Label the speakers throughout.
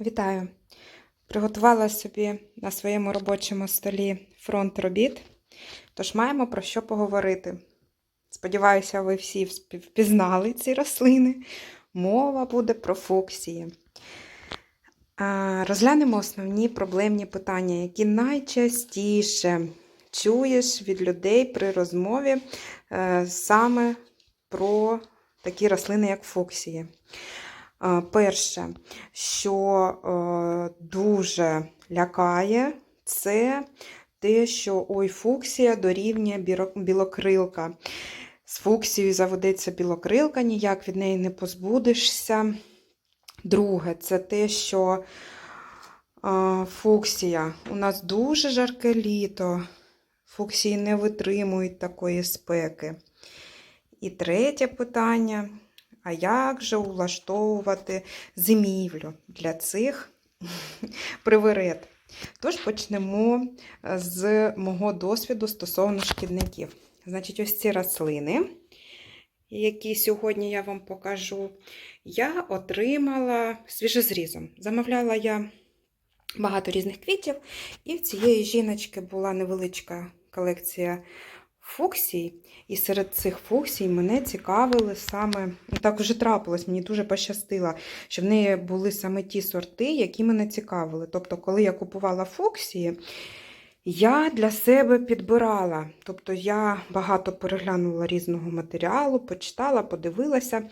Speaker 1: Вітаю! Приготувала собі на своєму робочому столі фронт робіт, тож маємо про що поговорити. Сподіваюся, ви всі впізнали ці рослини. Мова буде про фуксії. Розглянемо основні проблемні питання, які найчастіше чуєш від людей при розмові е, саме про такі рослини, як фуксії. Е, Перше, що е, дуже лякає, це те, що ой, фуксія дорівнює білокрилка. З фуксією заведеться білокрилка, ніяк від неї не позбудешся. Друге, це те, що е, фуксія у нас дуже жарке літо. Фуксії не витримують такої спеки. І третє питання. А як же влаштовувати зимівлю для цих приверед? Тож почнемо з мого досвіду стосовно шкідників. Значить, ось ці рослини, які сьогодні я вам покажу, я отримала свіжозрізом. Замовляла я багато різних квітів, і в цієї жіночки була невеличка колекція фуксій. І серед цих фуксій мене цікавили саме, ну так вже трапилось, мені дуже пощастило, що в неї були саме ті сорти, які мене цікавили. Тобто, коли я купувала фуксії, я для себе підбирала. Тобто я багато переглянула різного матеріалу, почитала, подивилася,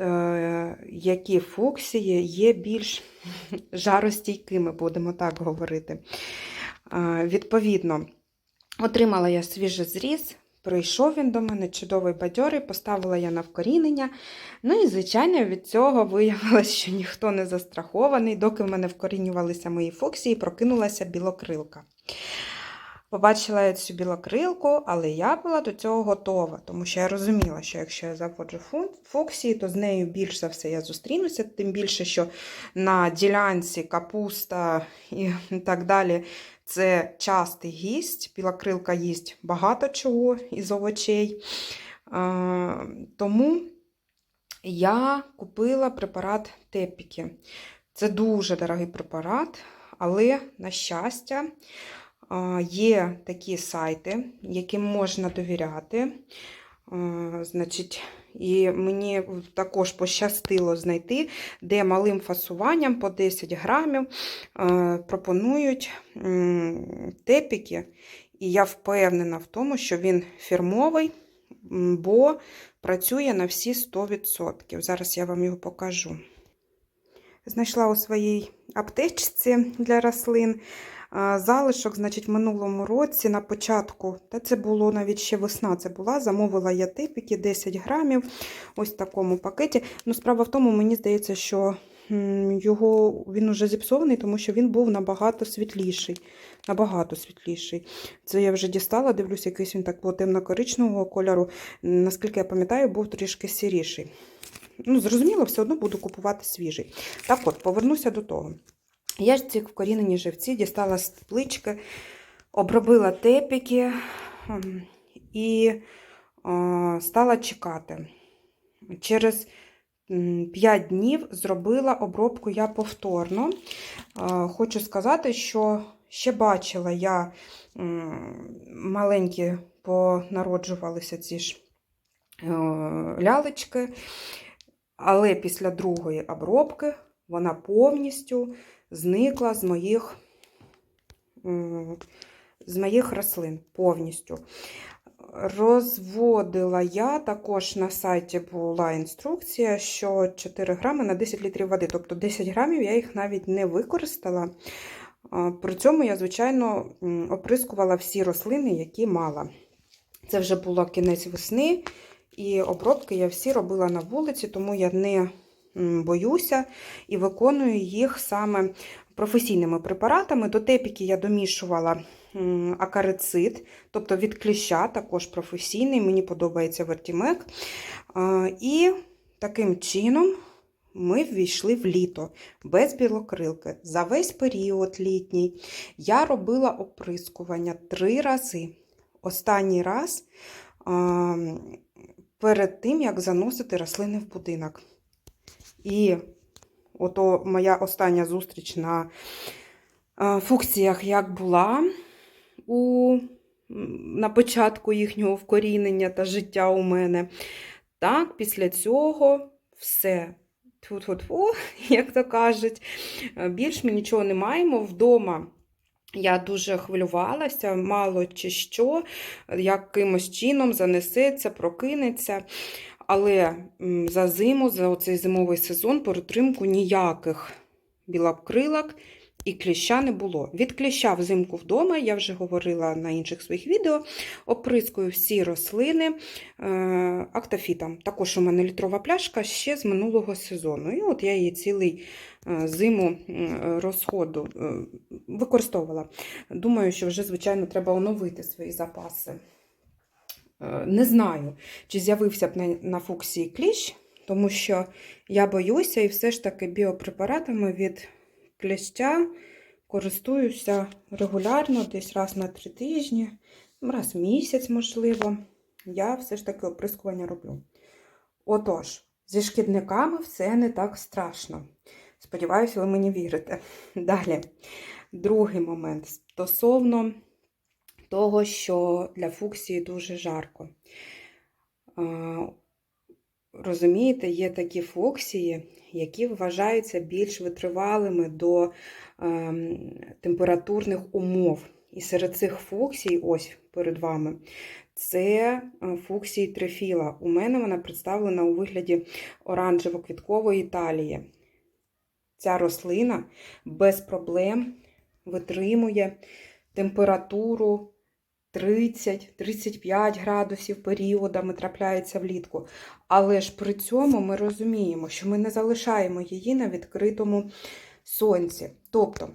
Speaker 1: е, які фуксії є більш жаростійкими, будемо так говорити. Е, Відповідно, отримала я свіжий зріз. Прийшов він до мене чудовий бадьорий, поставила я на вкорінення. Ну і, звичайно, від цього виявилось, що ніхто не застрахований, доки в мене вкорінювалися мої фоксії, прокинулася білокрилка. Побачила я цю білокрилку, але я була до цього готова, тому що я розуміла, що якщо я заводжу фуксії, то з нею більш за все я зустрінуся, тим більше, що на ділянці капуста і так далі це частий гість. Білокрилка їсть багато чого із овочей. Тому я купила препарат Тепіки. Це дуже дорогий препарат, але, на щастя, є такі сайти, яким можна довіряти. Значить, і мені також пощастило знайти, де малим фасуванням по 10 грамів е, пропонують тепіки. І я впевнена в тому, що він фірмовий, бо працює на всі 100%. Зараз я вам його покажу. Знайшла у своїй аптечці для рослин. Залишок, значить, в минулому році на початку, та це було навіть ще весна, це була, замовила я типіки 10 грамів, ось в такому пакеті. Ну, справа в тому, мені здається, що його він уже зіпсований, тому що він був набагато світліший. Набагато світліший. Це я вже дістала, дивлюсь, якийсь він такого темно-коричневого кольору. Наскільки я пам'ятаю, був трішки сіріший. Ну, зрозуміло, все одно буду купувати свіжий. Так от, повернуся до того. Я ж ці вкорінені живці дістала з теплички, обробила тепіки і стала чекати. Через 5 днів зробила обробку я повторно. Е, Хочу сказати, що ще бачила я маленькі понароджувалися ці ж е, лялечки, але після другої обробки вона повністю зникла з моїх, з моїх рослин. Повністю. Розводила я, також на сайті була інструкція, що 4 грами на 10 літрів води. Тобто 10 грамів я їх навіть не використала. При цьому я, звичайно, оприскувала всі рослини, які мала. Це вже було кінець весни, і обробки я всі робила на вулиці, тому я не боюся і виконую їх саме професійними препаратами. До тепіки я домішувала акарицид, тобто від кліща, також професійний, мені подобається вертімек. І таким чином ми ввійшли в літо без білокрилки. За весь період літній я робила оприскування три рази. Останній раз перед тим, як заносити рослини в будинок. І ото моя остання зустріч на е, фукціях, як була у, на початку їхнього вкорінення та життя у мене. Так, після цього все. Тьфу-тьфу-тьфу, як то кажуть. Е, Більш ми нічого не маємо вдома. Я дуже хвилювалася, мало чи що, якимось чином занесеться, прокинеться. Але за зиму, за оцей зимовий сезон, перетримку ніяких білокрилок і кліща не було. Від кліща взимку вдома, я вже говорила на інших своїх відео, оприскую всі рослини е, актофітом. Також у мене літрова пляшка ще з минулого сезону. І от я її цілий е, зиму розходу е, використовувала. Думаю, що вже, звичайно, треба оновити свої запаси. Е, Не знаю, чи з'явився б на, фуксії кліщ, тому що я боюся і все ж таки біопрепаратами від кліща користуюся регулярно, десь раз на три тижні, раз в місяць, можливо. Я все ж таки оприскування роблю. Отож, зі шкідниками все не так страшно. Сподіваюся, ви мені вірите. Далі, другий момент стосовно того, що для фуксії дуже жарко. Розумієте, є такі фуксії, які вважаються більш витривалими до ем, температурних умов. І серед цих фуксій, ось перед вами, це е, фуксії трифіла. У мене вона представлена у вигляді оранжево-квіткової талії. Ця рослина без проблем витримує температуру 30-35 градусів періодами трапляється влітку. Але ж при цьому ми розуміємо, що ми не залишаємо її на відкритому сонці. Тобто,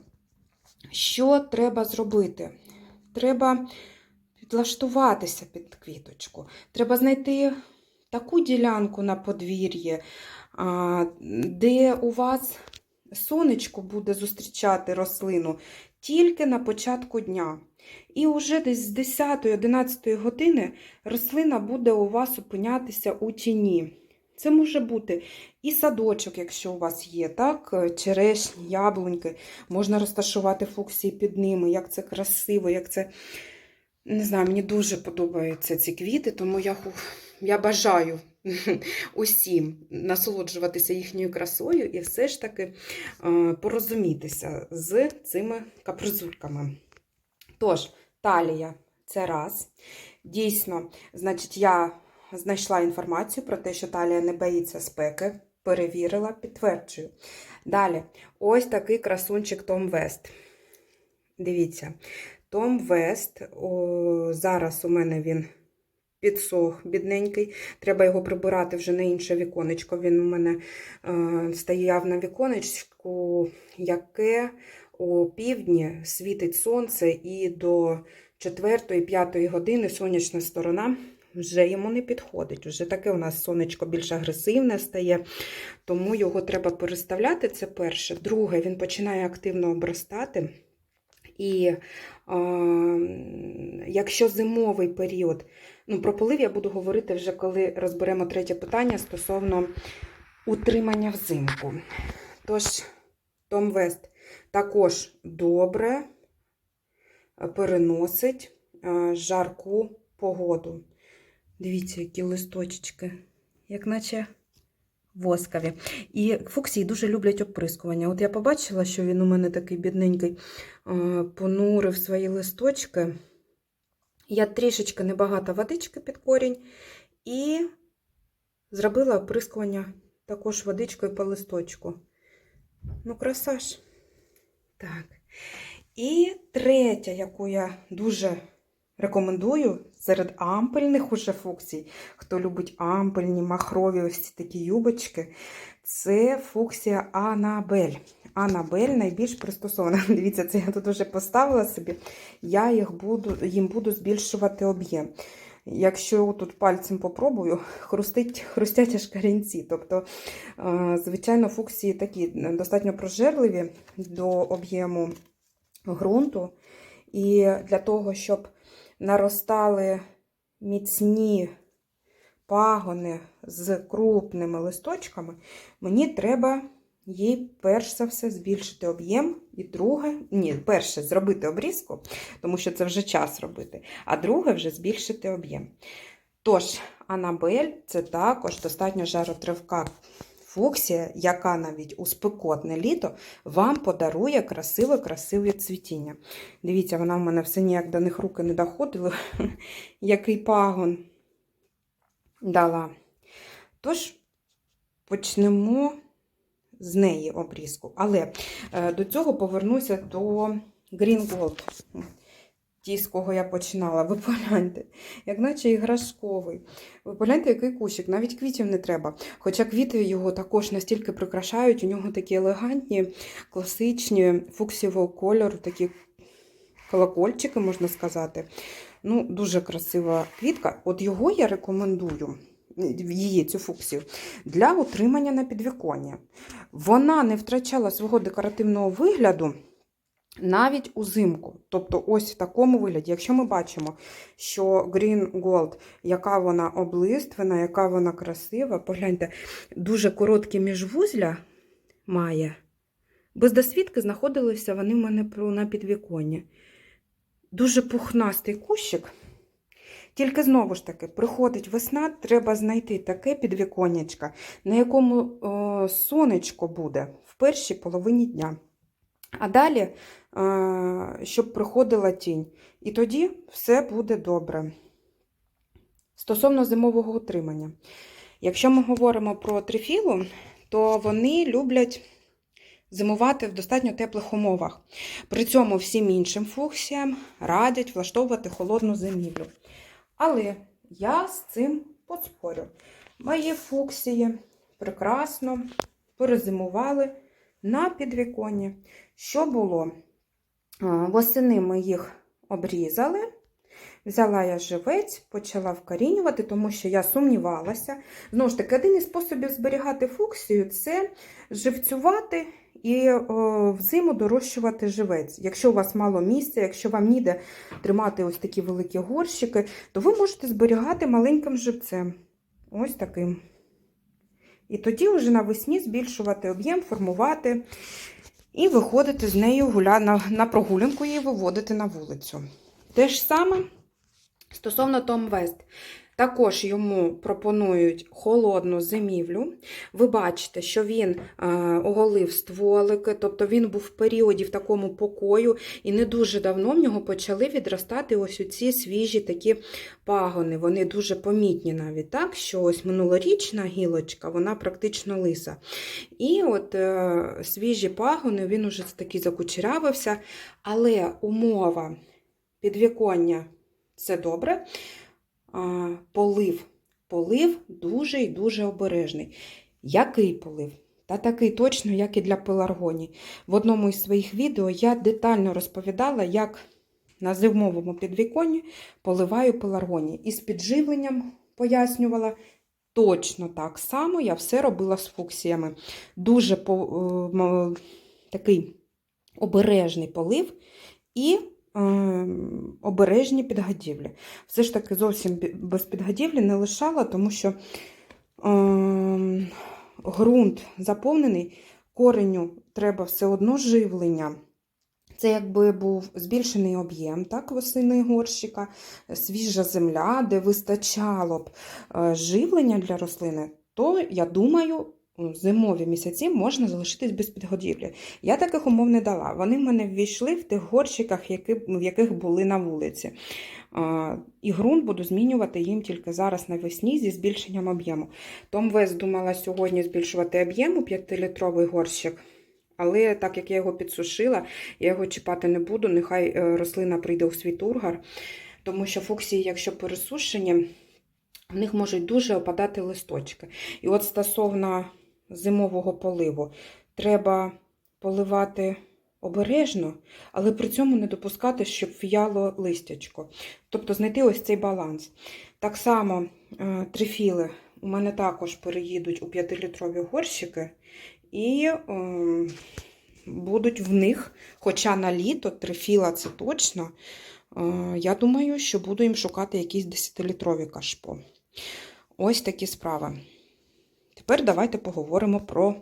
Speaker 1: що треба зробити? Треба підлаштуватися під квіточку. Треба знайти таку ділянку на подвір'ї, де у вас сонечко буде зустрічати рослину тільки на початку дня. І вже десь з 10-11 години рослина буде у вас опинятися у тіні. Це може бути і садочок, якщо у вас є, так? черешні, яблуньки. Можна розташувати фуксії під ними, як це красиво, як це. Не знаю, мені дуже подобаються ці квіти, тому я, я бажаю усім насолоджуватися їхньою красою і все ж таки е, порозумітися з цими капризульками. Тож, талія це раз. Дійсно, значить, я знайшла інформацію про те, що талія не боїться спеки, перевірила, підтверджую. Далі, ось такий красунчик Том Вест. Дивіться, Том Вест, о, зараз у мене він підсох, бідненький. Треба його прибирати вже на інше віконечко. Він у мене е, стояв на віконечку, яке у півдні світить сонце, і до 4-5 години сонячна сторона вже йому не підходить. Вже таке у нас сонечко більш агресивне стає, тому його треба переставляти. Це перше. Друге, він починає активно обростати. І е, якщо зимовий період, ну про полив я буду говорити вже коли розберемо третє питання стосовно утримання взимку. Тож, Том Вест також добре переносить е, жарку погоду. Дивіться, які листочки, як наче воскові. І фуксії дуже люблять оприскування. От я побачила, що він у мене такий бідненький, е, понурив свої листочки. Я трішечки небагато водички під корінь і зробила оприскування також водичкою по листочку. Ну, краса ж. Так. І третя, яку я дуже рекомендую серед ампельних уже фуксій, хто любить ампельні, махрові, ось ці такі юбочки, це фуксія Анабель. Анабель найбільш пристосована. Дивіться, це я тут вже поставила собі. Я їх буду, їм буду збільшувати об'єм. Якщо тут пальцем попробую, хрустить, хрустять аж корінці. Тобто, е, звичайно, фуксії такі достатньо прожерливі до об'єму ґрунту. І для того, щоб наростали міцні пагони з крупними листочками, мені треба їй перш за все збільшити об'єм, і друге, ні, перше зробити обрізку, тому що це вже час робити, а друге вже збільшити об'єм. Тож, Анабель це також достатньо жаротривка фуксія, яка навіть у спекотне літо вам подарує красиве-красиве цвітіння. Дивіться, вона в мене все ніяк до них руки не доходили, який пагон дала. Тож, почнемо з неї обрізку. Але е, до цього повернуся до Green Gold. Ті, з кого я починала, ви погляньте, як наче іграшковий. Ви погляньте, який кущик, навіть квітів не треба. Хоча квіти його також настільки прикрашають, у нього такі елегантні, класичні, фуксівого кольору, такі колокольчики, можна сказати. Ну, Дуже красива квітка. От його я рекомендую, її, цю фуксію, для утримання на підвіконня. Вона не втрачала свого декоративного вигляду навіть узимку. Тобто, ось в такому вигляді. Якщо ми бачимо, що Green Gold, яка вона облиствена, яка вона красива, погляньте, дуже короткі міжвузля має. Без досвідки знаходилися вони в мене на підвіконні. Дуже пухнастий кущик. Тільки знову ж таки, приходить весна, треба знайти таке підвіконнячко, на якому о, сонечко буде в першій половині дня. А далі, е, щоб приходила тінь. І тоді все буде добре. Стосовно зимового утримання. Якщо ми говоримо про трифілу, то вони люблять зимувати в достатньо теплих умовах. При цьому всім іншим фуксіям радять влаштовувати холодну зимівлю. Але я з цим поспорю. Мої фуксії прекрасно перезимували на підвіконні. Що було? Восени ми їх обрізали. Взяла я живець, почала вкорінювати, тому що я сумнівалася. Знову ж таки, один із способів зберігати фуксію це живцювати і взиму дорощувати живець. Якщо у вас мало місця, якщо вам ніде тримати ось такі великі горщики, то ви можете зберігати маленьким живцем. Ось таким. І тоді вже навесні збільшувати об'єм, формувати і виходити з нею гуля... на, на прогулянку її виводити на вулицю. Те ж саме стосовно Том Вест. Також йому пропонують холодну зимівлю. Ви бачите, що він е, оголив стволики, тобто він був в періоді в такому покою, і не дуже давно в нього почали відростати ось ці свіжі такі пагони. Вони дуже помітні навіть так, що ось минулорічна гілочка, вона практично лиса. І от е, свіжі пагони, він уже таки закучерявився, але умова підвіконня це добре полив. Полив дуже і дуже обережний. Який полив? Та такий точно, як і для пеларгонії. В одному із своїх відео я детально розповідала, як на зимовому підвіконні поливаю пеларгонії. І з підживленням пояснювала. Точно так само я все робила з фуксіями. Дуже по, е, такий обережний полив і обережні підгадівлі. Все ж таки зовсім без підгадівлі не лишала, тому що е, ґрунт заповнений, кореню треба все одно живлення. Це якби був збільшений об'єм так, восени горщика, свіжа земля, де вистачало б е, живлення для рослини, то, я думаю, зимові місяці можна залишитись без підгодівлі. Я таких умов не дала. Вони в мене ввійшли в тих горщиках, які, в яких були на вулиці. І ґрунт буду змінювати їм тільки зараз навесні зі збільшенням об'єму. Том Вес думала сьогодні збільшувати об'єм у 5-літровий горщик. Але так як я його підсушила, я його чіпати не буду, нехай е, рослина прийде у свій тургар, тому що фуксії, якщо пересушені, в них можуть дуже опадати листочки. І от стосовно зимового поливу. Треба поливати обережно, але при цьому не допускати, щоб в'яло листячко. Тобто знайти ось цей баланс. Так само е, трифіли у мене також переїдуть у 5-літрові горщики, і е, будуть в них, хоча на літо трифіла це точно. Е, я думаю, що буду їм шукати якісь 10-літрові кашпо. Ось такі справи. Тепер давайте поговоримо про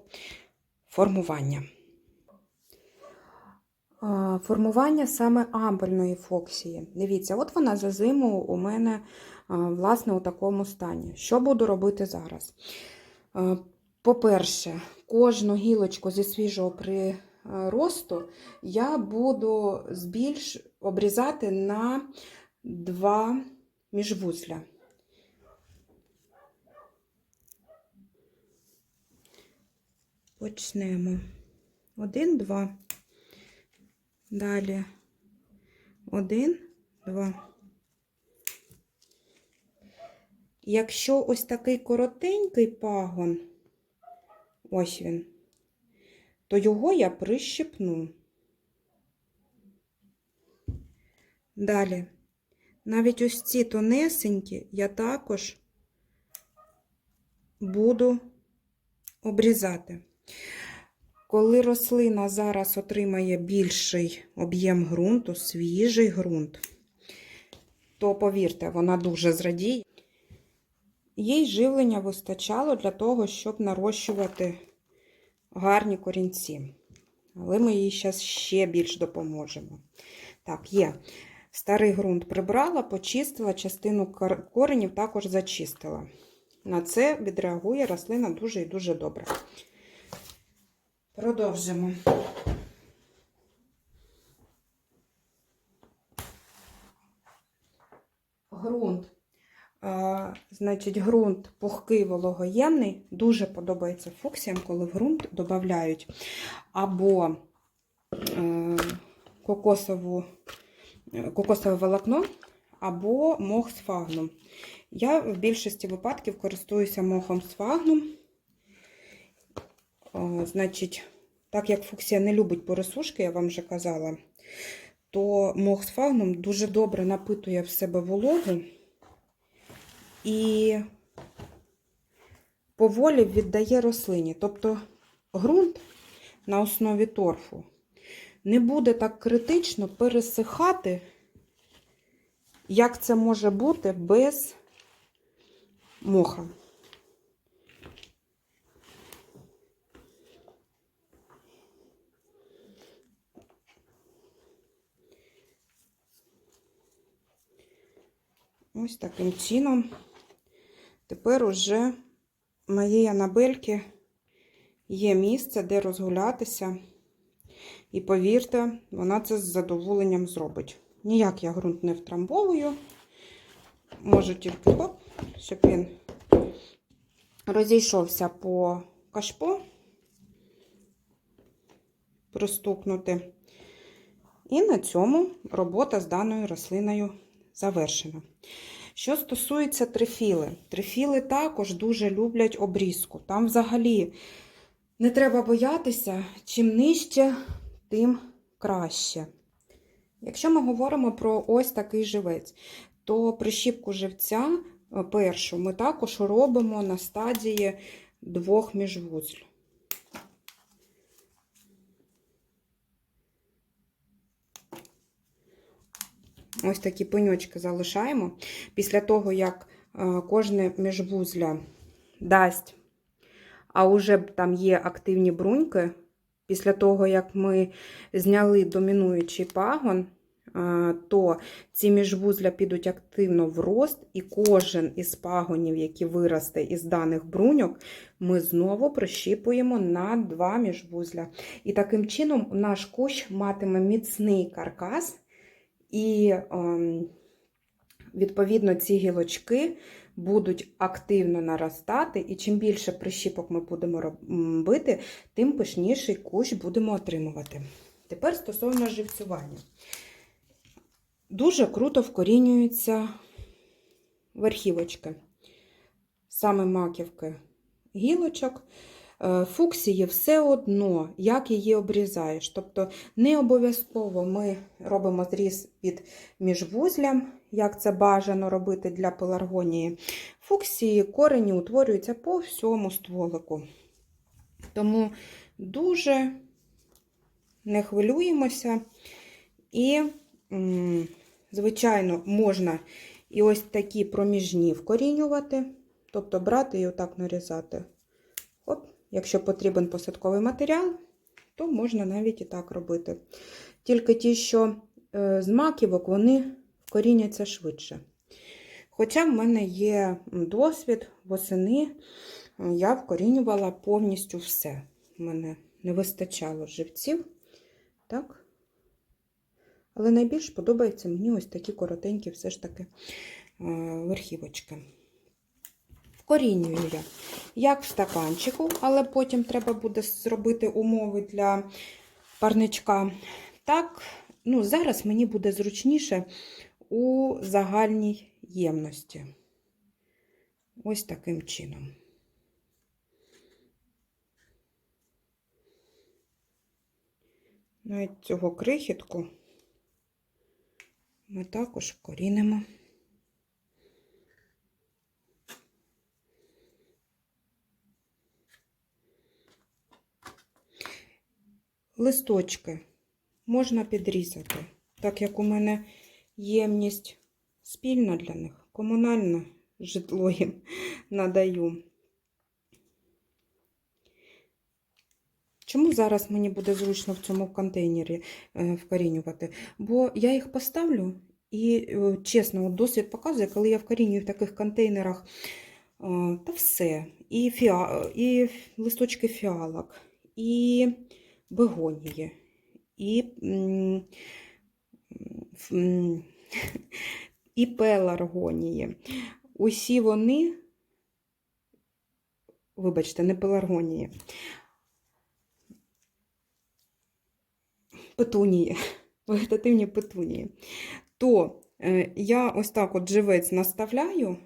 Speaker 1: формування. Формування саме амбельної фоксії. Дивіться, от вона за зиму у мене власне у такому стані. Що буду робити зараз? По-перше, кожну гілочку зі свіжого приросту я буду збільш обрізати на два міжвузля. Почнемо. Один, два. Далі. Один, два. Якщо ось такий коротенький пагон, ось він, то його я прищепну. Далі. Навіть ось ці тонесенькі я також буду обрізати. Коли рослина зараз отримає більший об'єм ґрунту, свіжий ґрунт, то повірте, вона дуже зрадіє. Їй живлення вистачало для того, щоб нарощувати гарні корінці. Але ми їй зараз ще більш допоможемо. Так, є. Старий ґрунт прибрала, почистила, частину кор- коренів також зачистила. На це відреагує рослина дуже і дуже добре. Продовжимо. Грунт. А, значить, ґрунт пухкий вологоємний. Дуже подобається фуксіям, коли в ґрунт додають або е, кокосову, е, кокосове волокно, або мох з фагном. Я в більшості випадків користуюся мохом з фагном. Значить, так як фуксія не любить пересушки, я вам вже казала, то мох з фагном дуже добре напитує в себе вологу і поволі віддає рослині. Тобто ґрунт на основі торфу не буде так критично пересихати, як це може бути без моха. Ось таким чином. Тепер уже в моїй анабельки є місце, де розгулятися. І повірте, вона це з задоволенням зробить. Ніяк я ґрунт не втрамбовую. Можу тільки оп, щоб він розійшовся по кашпо, пристукнути. І на цьому робота з даною рослиною завершена. Що стосується трифіли, трифіли також дуже люблять обрізку. Там взагалі не треба боятися, чим нижче, тим краще. Якщо ми говоримо про ось такий живець, то прищіпку живця е, першу ми також робимо на стадії двох міжвузль. Ось такі пеньочки залишаємо. Після того, як е, кожне міжвузля дасть, а вже там є активні бруньки, після того, як ми зняли домінуючий пагон, е, то ці міжвузля підуть активно в рост, і кожен із пагонів, який виросте із даних бруньок, ми знову прищіпуємо на два міжвузля. І таким чином наш кущ матиме міцний каркас. І, ем, відповідно, ці гілочки будуть активно наростати, і чим більше прищіпок ми будемо робити, тим пишніший кущ будемо отримувати. Тепер стосовно живцювання. Дуже круто вкорінюються верхівочки, саме маківки гілочок. Е, Фуксії все одно, як її обрізаєш. Тобто не обов'язково ми робимо зріз під міжвузлям, як це бажано робити для пеларгонії. Фуксії корені утворюються по всьому стволику. Тому дуже не хвилюємося. І, звичайно, можна і ось такі проміжні вкорінювати, тобто брати і отак нарізати. Якщо потрібен посадковий матеріал, то можна навіть і так робити. Тільки ті, що е, з маківок, вони вкоріняться швидше. Хоча в мене є досвід восени, е, я вкорінювала повністю все. У мене не вистачало живців. Так? Але найбільш подобаються мені ось такі коротенькі, все ж таки, е, верхівочки. Вкорінюю я як в стаканчику, але потім треба буде зробити умови для парничка. Так, ну, зараз мені буде зручніше у загальній ємності. Ось таким чином. Навіть цього крихітку ми також вкорінимо. Листочки можна підрізати, так як у мене ємність спільна для них, комунальне житло їм надаю. Чому зараз мені буде зручно в цьому контейнері е, вкорінювати? Бо я їх поставлю і, е, чесно, досвід показує, коли я вкорінюю в таких контейнерах, е, та все. І, фіа... і листочки фіалок, і бегонії, і, і пеларгонії. Усі вони, вибачте, не пеларгонії, петунії, вегетативні петунії, то е, я ось так от живець наставляю,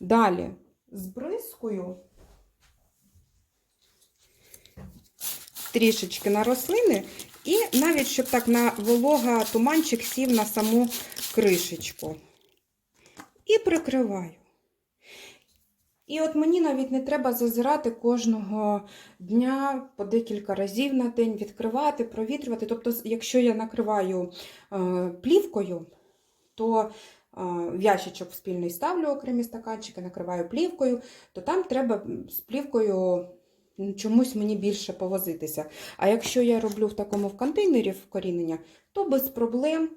Speaker 1: далі збризкую трішечки на рослини, і навіть щоб так на волога туманчик сів на саму кришечку. І прикриваю. І от мені навіть не треба зазирати кожного дня по декілька разів на день, відкривати, провітрювати. Тобто, якщо я накриваю е, плівкою, то е, в спільний ставлю окремі стаканчики, накриваю плівкою, то там треба з плівкою чомусь мені більше повозитися. А якщо я роблю в такому в контейнері вкорінення, то без проблем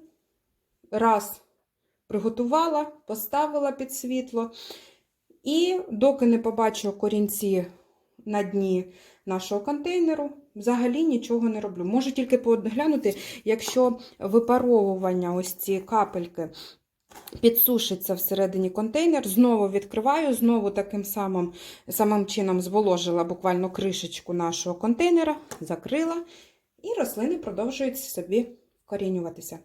Speaker 1: раз приготувала, поставила під світло. І доки не побачу корінці на дні нашого контейнеру, взагалі нічого не роблю. Можу тільки поглянути, якщо випаровування, ось ці капельки, підсушиться всередині контейнер, знову відкриваю, знову таким самим, самим чином зволожила буквально кришечку нашого контейнера, закрила, і рослини продовжують собі корінюватися.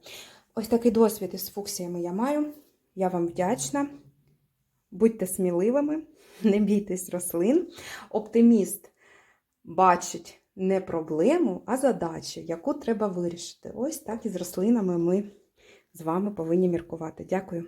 Speaker 1: Ось такий досвід із фуксіями я маю. Я вам вдячна. Будьте сміливими, не бійтесь рослин. Оптиміст бачить не проблему, а задачу, яку треба вирішити. Ось так і з рослинами ми з вами повинні міркувати. Дякую.